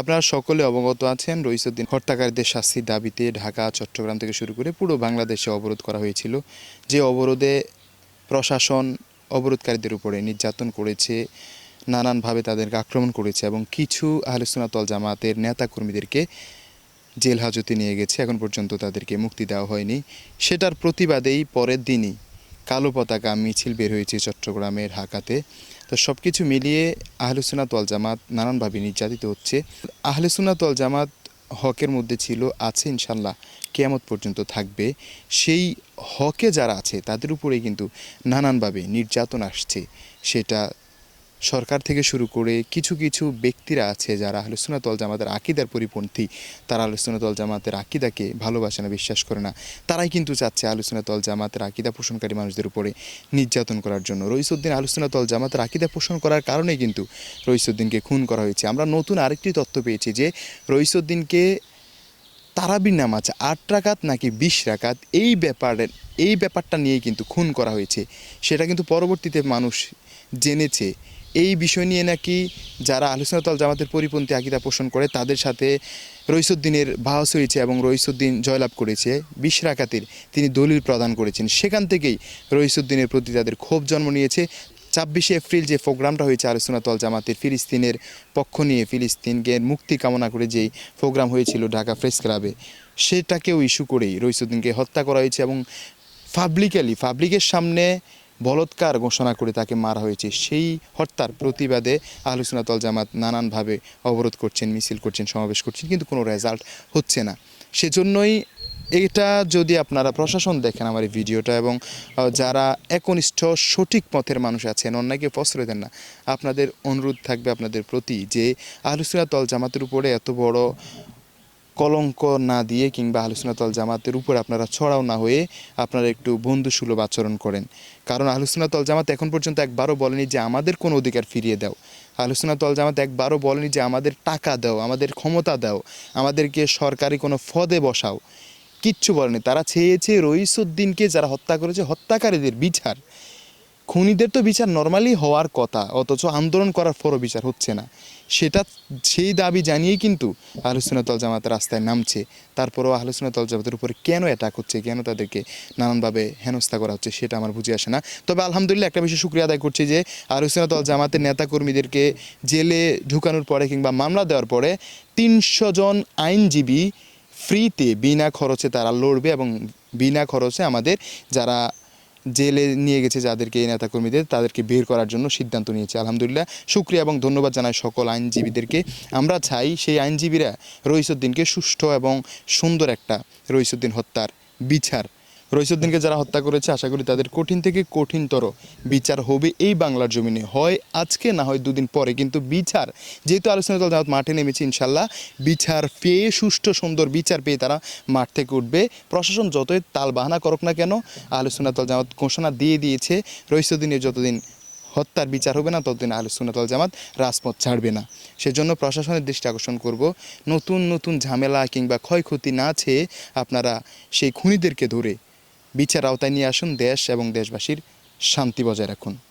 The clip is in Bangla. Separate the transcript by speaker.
Speaker 1: আপনারা সকলে অবগত আছেন রইসুদ্দিন হত্যাকারীদের শাস্তির দাবিতে ঢাকা, চট্টগ্রাম থেকে শুরু করে পুরো বাংলাদেশে অবরোধ করা হয়েছিল। যে অবরোধে প্রশাসন অবরোধকারীদের উপরে নির্যাতন করেছে, নানানভাবে তাদেরকে আক্রমণ করেছে এবং কিছু আহলুসুনাতল জামাতের নেতাকর্মীদেরকে জেল হাজতে নিয়ে গেছে। এখন পর্যন্ত তাদেরকে মুক্তি দেওয়া হয়নি। সেটার প্রতিবাদেই পরের দিনই কালো পতাকা মিছিল বের হয়েছে চট্টগ্রামের ঢাকাতে। তো সব কিছু মিলিয়ে আহলুসুনাত ওয়াল জামাত নানানভাবে নির্যাতিত হচ্ছে। আহলুসুনাত ওয়াল জামাত হকের মধ্যে ছিল, আছে ইনশাল্লাহ কেয়ামত পর্যন্ত থাকবে। সেই হকে যারা আছে, তাদের উপরেই কিন্তু নানানভাবে নির্যাতন আসছে। সেটা সরকার থেকে শুরু করে কিছু কিছু ব্যক্তিরা আছে যারা আহলুসুনাতল জামাতের আকিদার পরিপন্থী। তারা আহলুসুনাতল জামাতের আকিদাকে ভালোবাসে না, বিশ্বাস করে না। তারাই কিন্তু চাচ্ছে আহলুসুনাতল জামাতের আকিদা পোষণকারী মানুষদের উপরে নির্যাতন করার জন্য। রইসুদ্দিন আহলুসুনাতল জামাতের আকিদা পোষণ করার কারণে কিন্তু রইসুদ্দিনকে খুন করা হয়েছে। আমরা নতুন আরেকটি তথ্য পেয়েছি যে রইসুদ্দিনকে তারাবির নামাজ আট রাকাত নাকি বিশ রাকাত, এই ব্যাপারের, এই ব্যাপারটা নিয়েই কিন্তু খুন করা হয়েছে। সেটা কিন্তু পরবর্তীতে মানুষ জেনেছে। এই বিষয় নিয়ে নাকি যারা আলোচনাতল জামাতের পরিপন্থী আকিদা পোষণ করে, তাদের সাথে রইসুদ্দিনের বাহস হয়েছে এবং রইসুদ্দিন জয়লাভ করেছে বিশ রাকাতের। তিনি দলিল প্রদান করেছেন। সেখান থেকেই রইসুদ্দিনের প্রতি তাদের ক্ষোভ জন্ম নিয়েছে। ছাব্বিশে এপ্রিল যে প্রোগ্রামটা হয়েছে আলোচনাতল জামাতের ফিলিস্তিনের পক্ষ নিয়ে, ফিলিস্তিনকে মুক্তি কামনা করে যেই প্রোগ্রাম হয়েছিল ঢাকা প্রেস ক্লাবে, সেটাকেও ইস্যু করেই রইসুদ্দিনকে হত্যা করা হয়েছে এবং পাবলিক্যালি পাবলিকের সামনে বলৎকার ঘোষণা করে তাকে মারা হয়েছে। সেই হত্যার প্রতিবাদে আলোচনাতল জামাত নানানভাবে অবরোধ করছেন, মিছিল করছেন, সমাবেশ করছেন, কিন্তু কোনো রেজাল্ট হচ্ছে না। সেজন্যই এটা যদি আপনারা প্রশাসন দেখেন আমার এই ভিডিওটা এবং যারা একনিষ্ঠ সঠিক পথের মানুষ আছেন অন্যকে প্রশ্রয় দেন না, আপনাদের অনুরোধ থাকবে আপনাদের প্রতি যে আলোচনাতল জামাতের উপরে এত বড় কলঙ্ক না দিয়ে কিংবা আলোচনাতল জামাতের উপর আপনারা ছড়াও না হয়ে আপনারা একটু বন্ধুসুলভ আচরণ করেন। কারণ আলোচনাতল জামাত এখন পর্যন্ত একবারও বলেনি যে আমাদের কোনো অধিকার ফিরিয়ে দাও। আলোচনাতল জামাত একবারও বলেনি যে আমাদের টাকা দাও, আমাদের ক্ষমতা দাও, আমাদেরকে সরকারি কোনো ফদে বসাও। কিচ্ছু বলেনি। তারা চেয়েছে রইসুদ্দিনকে যারা হত্যা করেছে, হত্যাকারীদের বিচার। খুনিদের তো বিচার নর্মালি হওয়ার কথা, অথচ আন্দোলন করার পরও বিচার হচ্ছে না। সেটা সেই দাবি জানিয়েই কিন্তু আলোচনাতল জামাত রাস্তায় নামছে। তারপরেও আলোচনাতল জামাতের উপরে কেন অ্যাটাক হচ্ছে, কেন তাদেরকে নানানভাবে হেনস্থা করা হচ্ছে, সেটা আমার বুঝে আসে না। তবে আলহামদুলিল্লাহ একটা বিষয় শুক্রিয়া আদায় করছি যে আলোচনাতল জামাতের নেতাকর্মীদেরকে জেলে ঢুকানোর পরে কিংবা মামলা দেওয়ার পরে তিনশো জন আইনজীবী ফ্রিতে বিনা খরচে তারা লড়বে এবং বিনা খরচে আমাদের যারা জেলে নিয়ে গেছে যাদেরকে, এই নেতাকর্মীদের, তাদেরকে বের করার জন্য সিদ্ধান্ত নিয়েছে। আলহামদুলিল্লাহ, শুক্রিয়া এবং ধন্যবাদ জানাই সকল আইনজীবীদেরকে। আমরা চাই সেই আইনজীবীরা রহিসুদ্দিনকে সুষ্ঠু এবং সুন্দর একটা রহিসুদ্দিন হত্যার বিচার রইসুদ্দিনকে যারা হত্যা করেছে, আশা করি তাদের কঠিন থেকে কঠিনতর বিচার হবে এই বাংলার জমিনে। হয় আজকে, না হয় দুদিন পরে। কিন্তু বিচার, যেহেতু আলোচনা দল মাঠে নেমেছে ইনশাল্লাহ, বিচার পেয়ে, সুষ্ঠু, সুন্দর বিচার পেয়ে তারা মাঠ থেকে উঠবে। প্রশাসন যতই তাল বাহানা করুক না কেন আলোচনা দল জামাত ঘোষণা দিয়ে দিয়েছে, রইসুদ্দিনের যতদিন হত্যার বিচার হবে না, ততদিন আলোচনাতল জামাত রাজপথ ছাড়বে না। সেজন্য প্রশাসনের দৃষ্টি আকর্ষণ করব। নতুন নতুন ঝামেলা কিংবা ক্ষয়ক্ষতি না চেয়ে আপনারা সেই খুনিদেরকে ধরে বিচার আওতায় নিয়ে আসুন দেশ এবং দেশবাসীর শান্তি বজায় রাখুন।